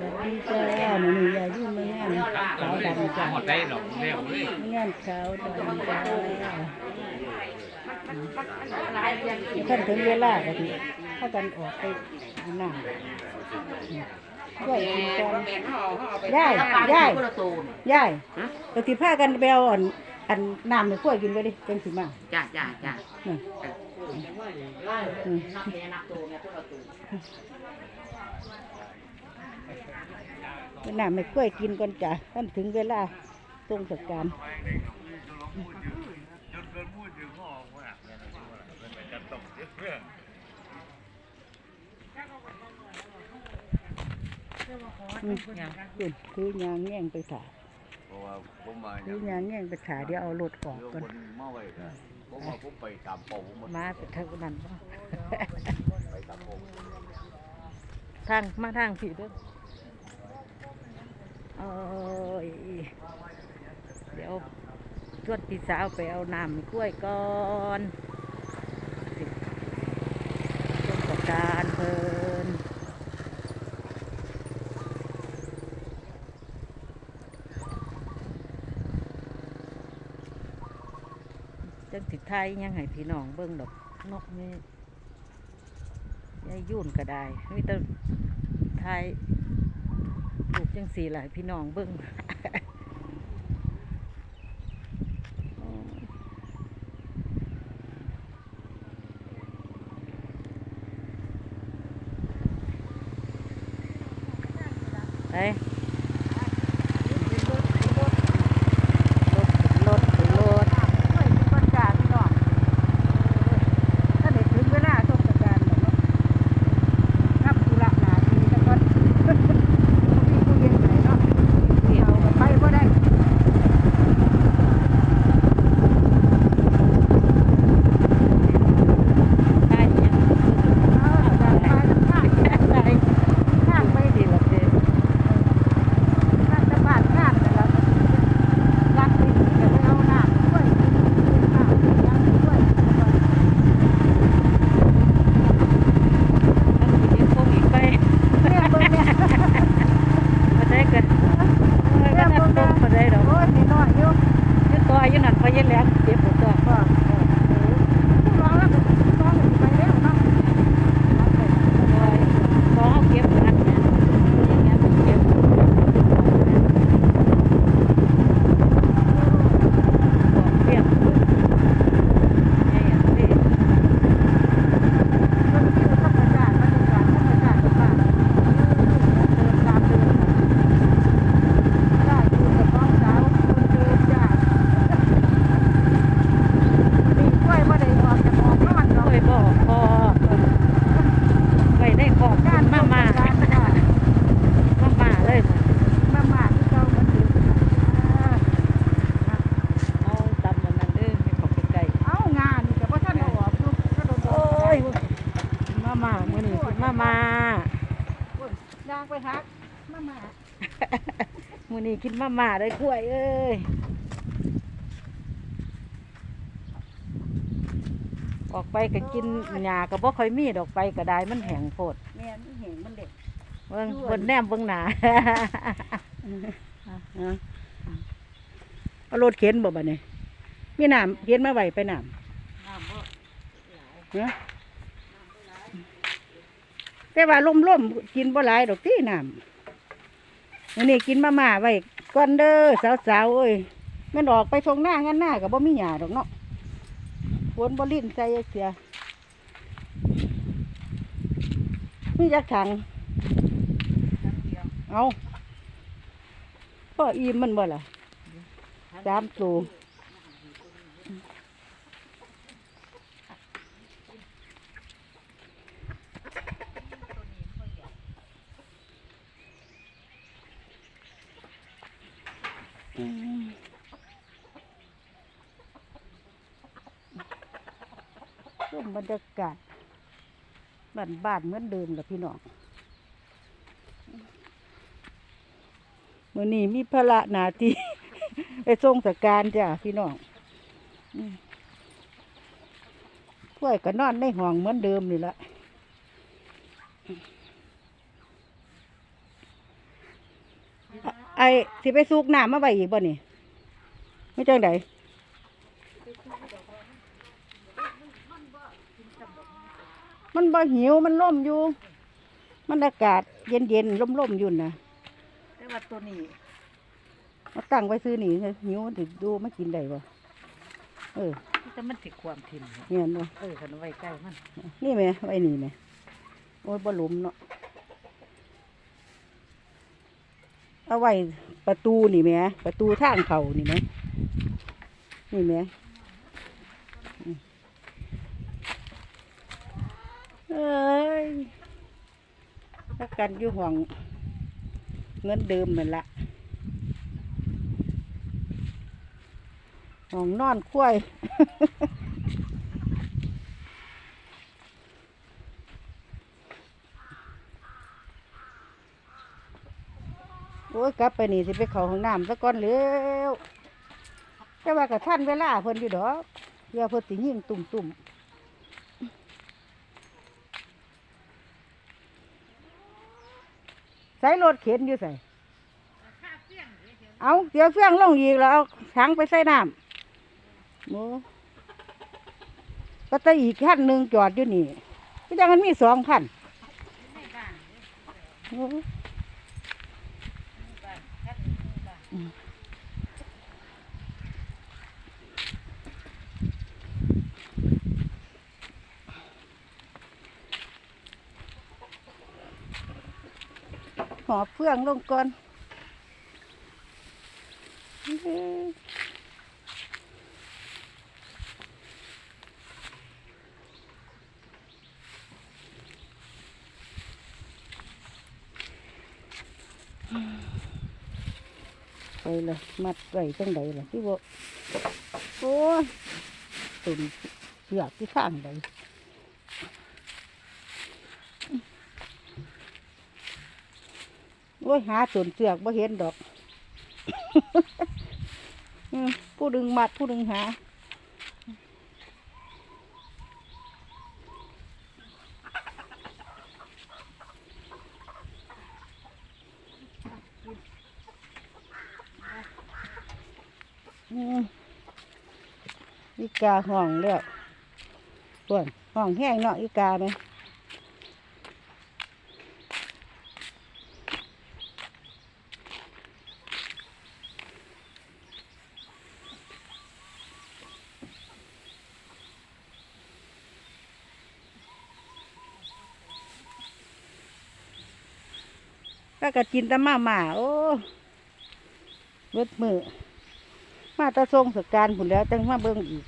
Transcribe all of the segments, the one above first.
สวัสดีจ้าหนูนี่ยายยุ่งไม่งานขาวดำจ้าหมดได้หรอกเร็วเลยไม่นขาวดำจ้าท่านถึงเวลาก็ดีถ้ากันออกไปหน้าย่ายกินก่อนย่ายย่ายย่ายปฏิภากันไปเอาอันอันน้ำในขั้วกินไปดิเป็นสิมาจ้าจ้าจ้าอืม อืมเอาน้ำไม่ขั้วกินก่อนจ้ะท่านถึงเวลาตรงสการอืมคุณคือยางแง่งไปถ่าเพราะว่าผมมาคือยางแง่งไปถ่าเดี๋ยวเอารถออกเดี๋ยวก่อนคนมาไว้กันผมว่าผมไปตามเป่าผมมาไปทางนั้นบ่ไปตามเป่าทางมาทางผีเด้อ โอ้ยเดี๋ยวชวนพี่สาวไปเอาน้ำกล้วยก่อนต้นประการเพลินจังสิไทยยังให้พี่น้องเบิ่งดอกนกนี่ยายุ่นก็ได้มีแต่ไทย จังสีหลายพี่น้องเบิ้งไปรถรถรถคนกลางพี่น้องถ้าได้ถึงเวลาต้องจัดการแล้วเนาะทำธุระหนาทีแล้วก็พี่ผู้เย็นไหนเนาะเอาก็ไปบ่ได้ ได้ยังเอาจากไปข้างได้ข้างไปดีละเด้ข้างจะบาดข้างแต่ละรักไปเดี๋ยวไปเอาหน้าช่วยหน้ายังช่วยอันนี้โควิดไปเรียกเบิ่งเนี่ยมาได้กันเรียกเบิ่งมาได้ดอกโอ้ยนี่น้อยอยู่ยืดตัวยืนนั่นพอยืนแรงเจ็บปวดตัวก็ร้องแล้วร้องไปแล้วเนาะ พอเอาเก็บกันเนี่ยอย่างเงี้ยเก็บเปียกไอ้อะพี่มันมีธรรมชาติบรรยากาศธรรมชาติมากเดินตามเดินได้ดูกับน้องสาวคนเดินจ้าดีกล้วยบ่ได้ออกจากออกนอนเนาะกล้วยบ่พอ ไปได้ของการมามามามาเลยมามาที่เจ้ามันอยู่เอาตำมันนั่นเด้อให้ของไกล เอางานนี่แต่ว่าท่านเอาออกลูกก็โดน ๆโอ้ยมามามื้อนี้สิ มามายางไปฮักมามามื้อนี้กินมามาเลยกล้วยเอ้ยออกไปก็กินหญ้าก็บ่ค่อยมีดอกไปก็ได้มันแห้งโพดแม่นเห็นมันเด็กเบิ่งเบิ่นแนมเบิ่งหน้าเอารถเข็นบ่บัดนี้มีน้ำเข็นมาไว้ไปน้ำน้ำบ่ฮะ แต่ว่าล่มล่มๆกินบ่หลายดอกที่น้ำอันนี้กินมาม่าไว้ก่อนเด้อสาวๆเอ้ยแมันออกไปทงหน้างานหน้ากับบ่มีหยาดอกเนาะฝนบ่ลิ้นใส่เสียมีจักถังเอาพ่ออิ่มมันบ่ล่ะสามตัว รรยากาศบ้านบ้านๆเหมือนเดิมแหละพี่น้องมื่อนี้มีภาระนาทีไปส่งสการจ้ะพี่น้องอืมกล้วยก็นอนในห้องเหมือนเดิมนี่ละไอ้สิไปสูกน้ำมาไว้อีกบ่นี่ไม่จังได มันบ่หิวมันล่มอยู่ มันอากาศเย็นเย็นๆล่มๆอยู่นะแต่ว่าตัวนี้มาตั้งไว้ซื้อนี่หิวมันถึดูมากินได้บ่เออแต่มันติดความถิ่นเนี่ยบ่เออขันไว้ใกล้มันนี่แหม่ไว้นี่แหม่โอ้ยบ่หลุมเนาะเอาไว้ประตูนี่แหม่ประตูทางเขานี่แหม่นี่แหม่อืม เอ้ยถ้ากันอยู่ห้องเงินเดิมเหมือนละห้องนอนคุ้ยโอ้ยกลับไปนี่สิไปเขาห้องน้ำซะก่อนเร็วแต่ว่ากับท่านเวลาเพิ่นอยู่ดอกเพื่อเพิ่นสิยิงตุ่มตุ่ม ใส่รถเข็นอยู่ใส่เอาเดี๋ยวเฟื่องลงอีกแล้วเอาถังไปใส่น้ำโอ้ก็ตะอีกขั้นหนึ่งจอดอยู่นี่ก็ยังมันมีสองขั้นโอ้ ห อเฟื่องลงก่อนไปเลยมัดไว้จังใดล่ะที่ว่โอ้ตุ่มเสือกที่ข้างใด อ้ยหาส่วนเสือกบ่เห็นดอกผู้ดึงมัดผู้ดึงหาอืมอีกาห้องแล้วส่วนห้องแห้งเนาะอีกาไหม ก็กะกินแต่มาหมาโอ้เบิดมือมาตะทรงสการผุนแล้วจังมาเบิ่งอีก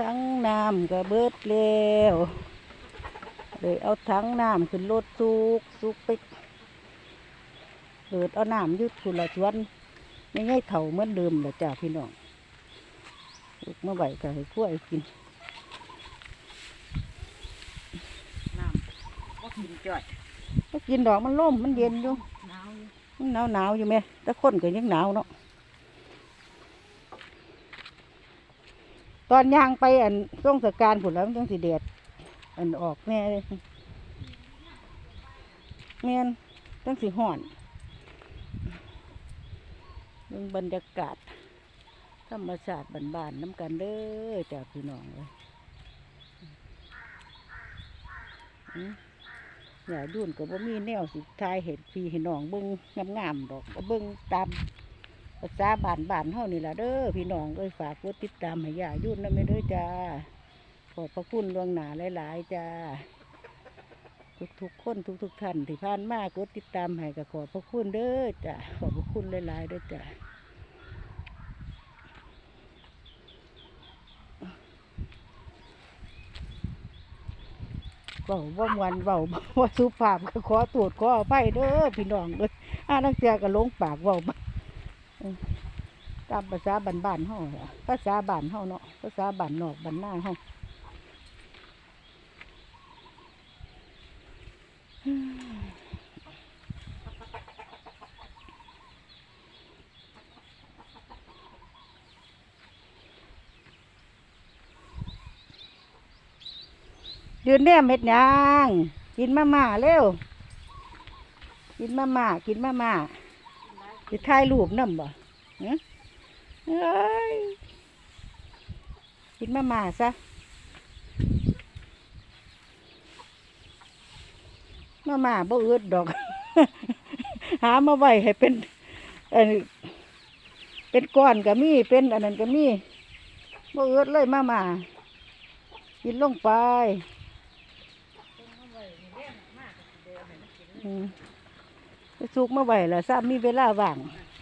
ทั้งน้ำก็เบิดแล้วเลยเอาทั้งน้ำขึ้นรถสุกสุกไปเปิดเอาน้ำอยุดคุละชวนไม่ง่ายเถ่าเหมือนเดิมแหละจ้าพี่น้องลูกมาไหวก็ให้กล้วยกินน้ำก็กินจ่อยก็กินดอกมันล่มมันเย็นอยู่หนาวอยู่มันหนาวหนาวๆอยู่ไหมแต่คนก็ยังหนาวเนาะ ตอนย่างไปอันช่วงสการผุนแล้วมันจังสิเดดอันออกแน่เลยแม่นจังสิห่อนเรื่องบรรยากาศ ธรรมชาติบ้านๆน้ำกันเด้อจากพี่น้องเลยอย่าดุนกับว่ามีแนวสิทายเห็ดพี่เห็นน้องเบิ้งงามๆดอกเบิ้งตาม ภาษาบ้านบ้านเฮานี่ล่ะเด้อพี่น้องเอ้ยฝากกดติดตามให้ย่ายุ่นนะแม่เด้อจ้าขอบพระคุณล่วงหน้าหลายๆจ้าทุกๆคนทุกๆท่านที่ผ่านมากดติดตามให้ก็ขอบพระคุณเด้อจ้าขอบพระคุณหลายๆเด้อจ้าเบาบ่มวันเบาบ่สุภาพก็ขอตรวจขออภัยเด้อพี่น้องเด้ออ่านังเสียก็ลงปากเว้าบ่ ตามภาษาบ้านๆเฮาภาษาบ้านเฮาเนาะภาษาบ้านนอกบ้านหน้าเฮายืนแนมเม็ดยังกินมาม่าเร็ว กินมาม่ากินมาม่า สิถ่ายรูปนำบ่เอ้ยกินมาม่าซะมาม่าบ่อึดดอก หามาไว้ให้เป็นเอันเป็นก้อนก็มีเป็นอันนั้นก็มีบ่อึดเลยมาม่ากินลงไปอืม ไปสุกมาไหวแล้วทราบมีเวลาว่าง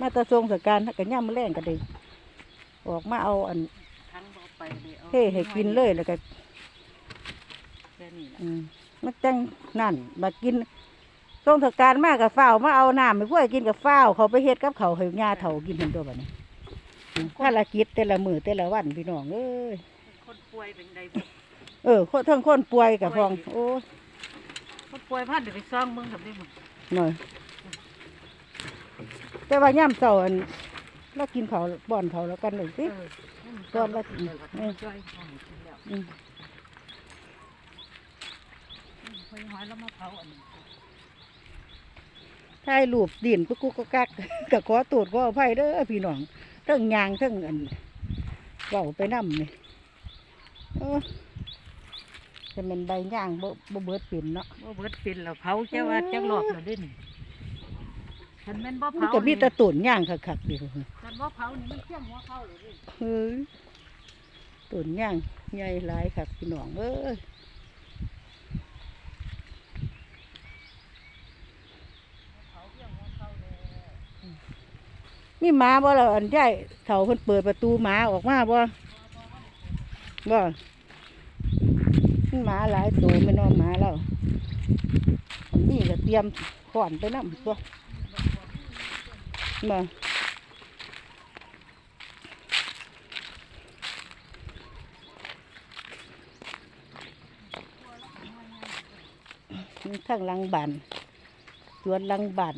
มาแตะทรงสการกันย่ำมแรงกันเลยออกมาเอาอันทั้งบ่ไปเลยอาเท่ให้กินเลยแล้วก็แค่นี้ล่ะอืมมันจังนั่นมากินทรงสการมากกับฝ้าวมาเอาน้ำไปพวกกินกับฝ้าวเขาไปเฮ็ดกับเขาวให้ยาเถากินทันตัวแบบนี้อืมภารกิจแต่ละมือแต่ละวันพี่น้องเอ้ยคนป่วยเป็นไดบ่เออคนทั้งคนป่วยกับพองโอ้ยคนป่วยพันเดี๋ยวไปซ่องเมืองกับได้หมดหน่อย แต่ว่าย่ำเสาอันเรากินเขาวบ่อนเขาวแล้วกันหนึ่งสิเออก่อนละกินเออจ้อยเอาให้กินแล้วอืมพอยหอยแล้วมาเผาอันนี้ถ่ายรูปดินปุ๊กกุ๊กกักก็ขอตรวจขออภัยเด้อพี่น้องเทั้งยางเทั้งอันเว้าไปนำนี่เออจะเป็นใบย่างบ่บ่เบิดปิ่นเนาะบ่เบิดเป็นแล้วเผาแค่ว่าจักรอบแล้วเด้นี่ คันแม่นบ่มันเผาก็มีนี่แตะตุ่นย่างคักๆดิคันบ่เผานี่มันเที่ยงหัวเข้าเลยเด้เฮ้ยตุ่นย่างใหญ่หลายคักพี่น้องเอ้ยมีหมาบ่ล่ะอันใหญ่เฒ่าเพิ่นเปิดประตูหมาออกมาบ่บ่มีหมาหลายตัวไม่นอนหมาแล้วอันนี้ก็เตรียมขอนไปนำตัว บ่ทั้งลังบันสวนลังบัน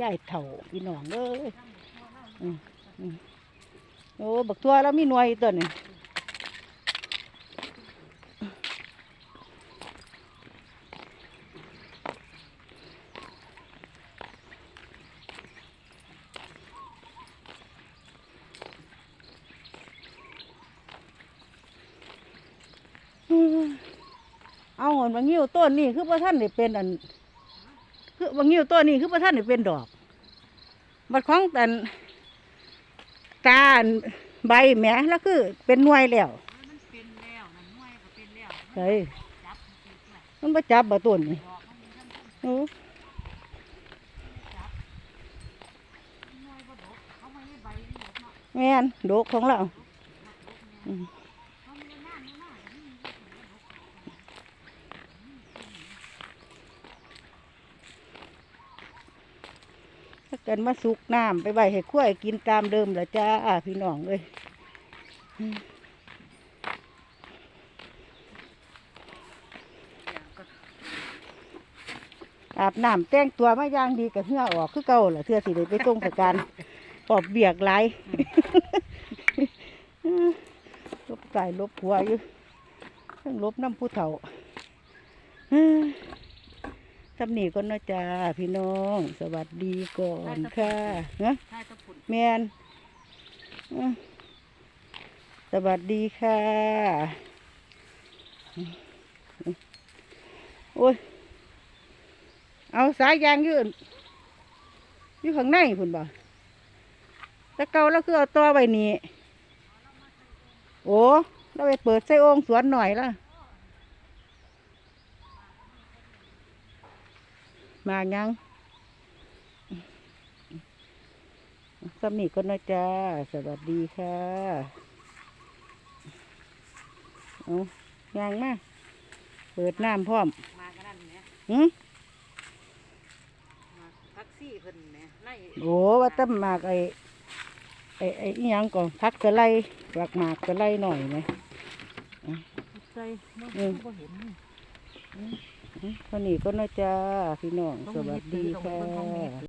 ย่ายเถ่าพี่น้องเอ้ยโอ้บักตัวแล้วมีหน่วยตัวนี่อืมเอาหอน บางงิ้วต้นนี่คือพระท่านได้เป็นอัน คือบางงิ้วต้นนี่คือพระท่านได้เป็นดอก บัดของแต่นตาอันใบแหมแล้วคือเป็นหน่วยแล้วมันเป็นแล้วมันน้อยก็เป็นแล้วเฮ้ยจับมันเป็นด้วยมันมาจับบ่ต้นนี่ดอกมันมีทั้งโอ้น้อยบ่ดอกเขาไม่ให้ใบนี่ดอกเนาะแม่นดกของเราอืม เขาไม่ได้หน้าหน้าแต่นี่มันก็ถือว่าดอก ถ้า เกิดมาสุกน้ำไปใบให้ขั้วยกินตามเดิมละจ้าพี่น้องเอ้ยอืมอาบน้ำแต่งตัวมาอย่างดีกับเหื่อออกคือเก่าล่ะเทื่อสิได้ไปตรงสการปอบเบียกหลายลบตายลบผัวอยู่ทั้งลบน้ำผู้เฒ่า ทำนี่ก่อนเนาะจ้าพี่น้อง สวัสดีก่อนค่ะเนาะใช่ตะปุ่นแมนอื้อสวัสดีค่ะ โอ้ย เอาสายยางอยืนอยู่ข้างในคุณบ่แตะเกาแล้วคือเอาตัวไว้นี่ โอ้เราไปเปิดใส่โอ่งสวนหน่อยละ มายังสำนีก็นะจ้า สวัสดีค่ะเอายางมา เปิดน้ำพร้อม มากันนั่นแหมหืมมาแท็กซี่เพิ่นแหมไล่โอ้ว่าแตั้มมากไอ้ไอ้ไอ้อิหยังก่อนพักกะไลหลักหมากกะไลหน่อยไหมใจเนาะอืมบ่เห็นนี่ คนนี้ก็น่าจะพี่น้องสวัสดีค่ะ